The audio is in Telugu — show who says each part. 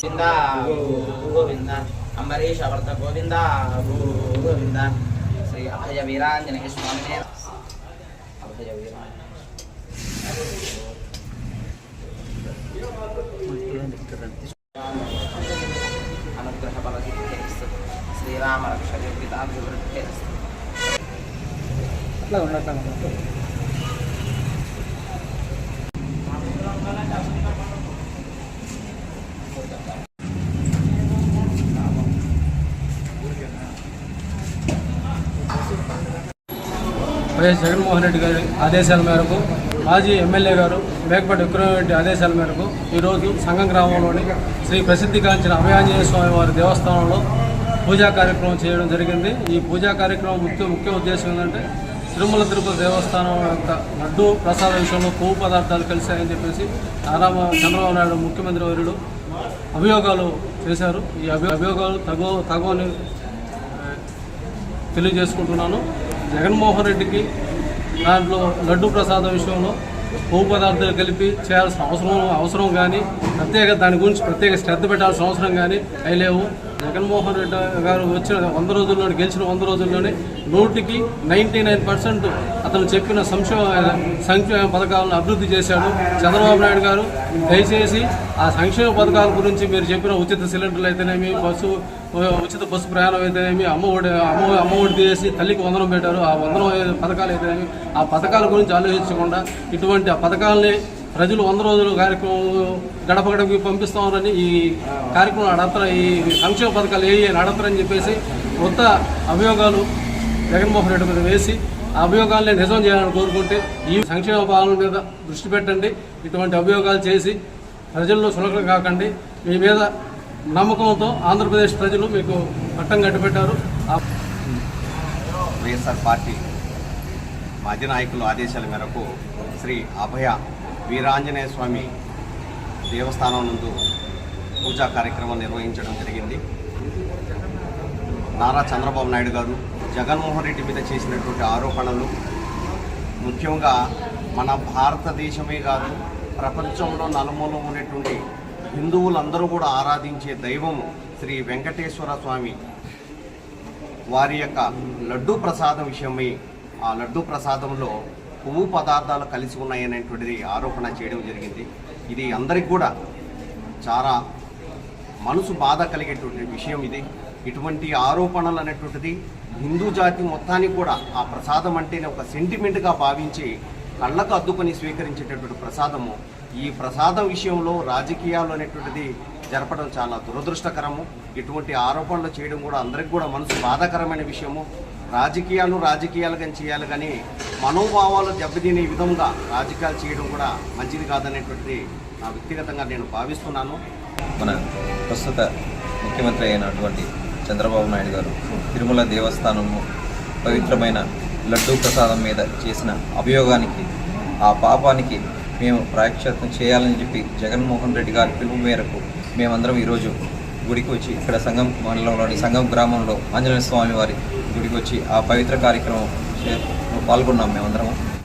Speaker 1: గోవింద గోవింద అంబరీష వర్త గోవింద గోవింద శ్రీ అభయ వీరాంజనేయ స్వామి అభయ Veeranjaneya అనుగ్రహ బలసిద్ధేస్తు శ్రీరామ రక్ష యోగితాభివృద్ధేస్తు
Speaker 2: అట్లా ఉండట్లా YS Jaganmohan Reddy గారి ఆదేశాల మేరకు మాజీ ఎమ్మెల్యే గారు మేకపాటి విక్రమరెడ్డి ఆదేశాల మేరకు ఈరోజు సంఘం గ్రామంలోని శ్రీ ప్రసిద్ధిగాంచిన అభయాంజనేయ స్వామి వారి దేవస్థానంలో పూజా కార్యక్రమం చేయడం జరిగింది. ఈ పూజా కార్యక్రమం ముఖ్య ముఖ్య ఉద్దేశం ఏంటంటే తిరుమల తిరుపతి దేవస్థానం యొక్క లడ్డు ప్రసాద విషయంలో కొవ్వు పదార్థాలు కలిశాయని చెప్పేసి నారా చంద్రబాబు నాయుడు ముఖ్యమంత్రి వర్యుడు అభియోగాలు చేశారు. ఈ అభి అభియోగాలు తగో తగోని తెలియజేసుకుంటున్నాను. జగన్మోహన్ రెడ్డికి దాంట్లో లడ్డు ప్రసాదం విషయంలో కొవ్వు పదార్థాలు కలిపి చేయాల్సిన అవసరం అవసరం కానీ ప్రత్యేక దాని గురించి ప్రత్యేక శ్రద్ధ పెట్టాల్సిన అవసరం కానీ అవి లేవు. జగన్మోహన్ రెడ్డి గారు వచ్చిన వంద రోజుల్లోనే గెలిచిన వంద రోజుల్లోనే నూటికి నైంటీ నైన్ పర్సెంట్ అతను చెప్పిన సంక్షేమ సంక్షేమ పథకాలను అభివృద్ధి చేశాడు. చంద్రబాబు నాయుడు గారు దయచేసి ఆ సంక్షేమ పథకాల గురించి మీరు చెప్పిన ఉచిత సిలిండర్లు అయితేనేమి బస్సు ఉచిత బస్సు ప్రయాణం అయితేనేమి అమ్మఒడి అమ్మ అమ్మఒడి తీసి తల్లికి వందనం పెట్టారు. ఆ వందనం పథకాలు అయితేనేమి ఆ పథకాల గురించి ఆలోచించకుండా ఇటువంటి ఆ పథకాలని ప్రజలు వంద రోజులు కార్యక్రమం గడప గడపకి పంపిస్తామని ఈ కార్యక్రమం నడతర ఈ సంక్షేమ పథకాలు ఏ ఏ నడతరని చెప్పేసి కొత్త అభియోగాలు జగన్మోహన్ రెడ్డి మీద వేసి అభియోగాల్ని నిజం చేయాలని కోరుకుంటే ఈ సంక్షేమ పాలన మీద దృష్టి పెట్టండి. ఇటువంటి అభియోగాలు చేసి ప్రజల్లో సులకలు కాకండి. మీ మీద నమ్మకంతో ఆంధ్రప్రదేశ్ ప్రజలు మీకు పట్టం కట్టిపెట్టారు.
Speaker 3: వైఎస్ఆర్ పార్టీ మాజీ నాయకుల ఆదేశాల మేరకు శ్రీ అభయ వీరాంజనేయ స్వామి దేవస్థానం నందు పూజా కార్యక్రమం నిర్వహించడం జరిగింది. నారా చంద్రబాబు నాయుడు గారు జగన్మోహన్ రెడ్డి మీద చేసినటువంటి ఆరోపణలు ముఖ్యంగా మన భారతదేశమే కాదు ప్రపంచంలో నలుమూల ఉన్నటువంటి హిందువులందరూ కూడా ఆరాధించే దైవం శ్రీ వెంకటేశ్వర స్వామి వారి యొక్క లడ్డూ ప్రసాదం విషయమై ఆ లడ్డూ ప్రసాదంలో పువ్వు పదార్థాలు కలిసి ఉన్నాయనేటువంటిది ఆరోపణ చేయడం జరిగింది. ఇది అందరికి కూడా చాలా మనసు బాధ కలిగేటువంటి విషయం ఇది. ఇటువంటి ఆరోపణలు అనేటువంటిది హిందూ జాతి మొత్తానికి కూడా ఆ ప్రసాదం అంటేనే ఒక సెంటిమెంట్గా భావించి కళ్ళకు అద్దుకొని స్వీకరించేటటువంటి ప్రసాదము. ఈ ప్రసాదం విషయంలో రాజకీయాలు అనేటువంటిది జరపడం చాలా దురదృష్టకరము. ఇటువంటి ఆరోపణలు చేయడం కూడా అందరికి కూడా మనసు బాధాకరమైన విషయము. రాజకీయాలు రాజకీయాలుగా చేయాలి కానీ మనోభావాలు దెబ్బతినే విధంగా రాజకీయాలు చేయడం కూడా మంచిది కాదనేటువంటిది నా వ్యక్తిగతంగా నేను భావిస్తున్నాను.
Speaker 4: మన ప్రస్తుత ముఖ్యమంత్రి అయినటువంటి చంద్రబాబు నాయుడు గారు తిరుమల దేవస్థానము పవిత్రమైన లడ్డూ ప్రసాదం మీద చేసిన అభియోగానికి ఆ పాపానికి మేము ప్రాయశ్చిత్తం చేయాలని చెప్పి జగన్మోహన్ రెడ్డి గారి పిలుపు మేరకు మేమందరం ఈరోజు గుడికి వచ్చి ఇక్కడ సంఘం మండలంలోని సంఘం గ్రామంలో ఆంజనేయ స్వామి వారి గుడికి వచ్చి ఆ పవిత్ర కార్యక్రమం పాల్గొన్నాం మేమందరము.